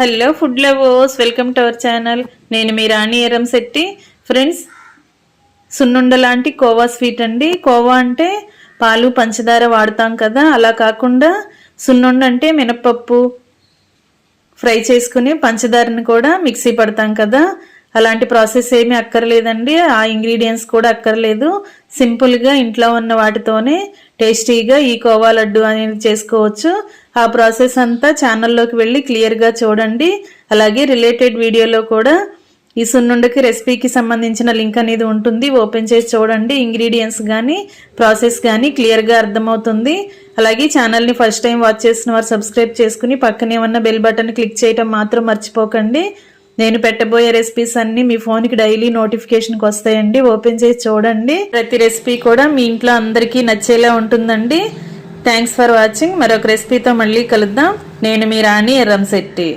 Hello food lovers welcome to our channel. నేను మీ రాణి ఎరం Shetty. Friends సున్నుండ లాంటి కోవా స్వీట్ అండి. కోవా అంటే పాలు పంచదార వాడతాం కదా అలా కాకుండా సున్నుండ అంటే మినపప్పు ఫ్రై చేసుకుని పంచదారని కూడా మిక్సీ పడతాం కదా. అలాంటి ప్రాసెస్ ఏమీ అక్కర్లేదండి. ఆ ఇంగ్రీడియంట్స్ కూడా అక్కర్లేదు. సింపుల్గా ఇంట్లో ఉన్న వాటితోనే టేస్టీగా ఈ కోవా లడ్డు అనేది చేసుకోవచ్చు. ఆ ప్రాసెస్ అంతా ఛానల్లోకి వెళ్ళి క్లియర్గా చూడండి. అలాగే రిలేటెడ్ వీడియోలో కూడా ఈ సున్నుండకి రెసిపీకి సంబంధించిన లింక్ అనేది ఉంటుంది. ఓపెన్ చేసి చూడండి. ఇంగ్రీడియంట్స్ కానీ ప్రాసెస్ కానీ క్లియర్గా అర్థమవుతుంది. అలాగే ఛానల్ని ఫస్ట్ టైం వాచ్ చేసిన వారు సబ్స్క్రైబ్ చేసుకుని పక్కనే ఉన్న బెల్ బటన్ క్లిక్ చేయటం మాత్రం మర్చిపోకండి. నేను పెట్టబోయే రెసిపీస్ అన్ని మీ ఫోన్కి డైలీ నోటిఫికేషన్కి వస్తాయండి. ఓపెన్ చేసి చూడండి. ప్రతి రెసిపీ కూడా మీ ఇంట్లో అందరికీ నచ్చేలా ఉంటుందండి. థ్యాంక్స్ ఫర్ వాచింగ్ మరొక రెసిపీతో మళ్ళీ కలుద్దాం. నేను మీ రాణి ఎర్రంశెట్టి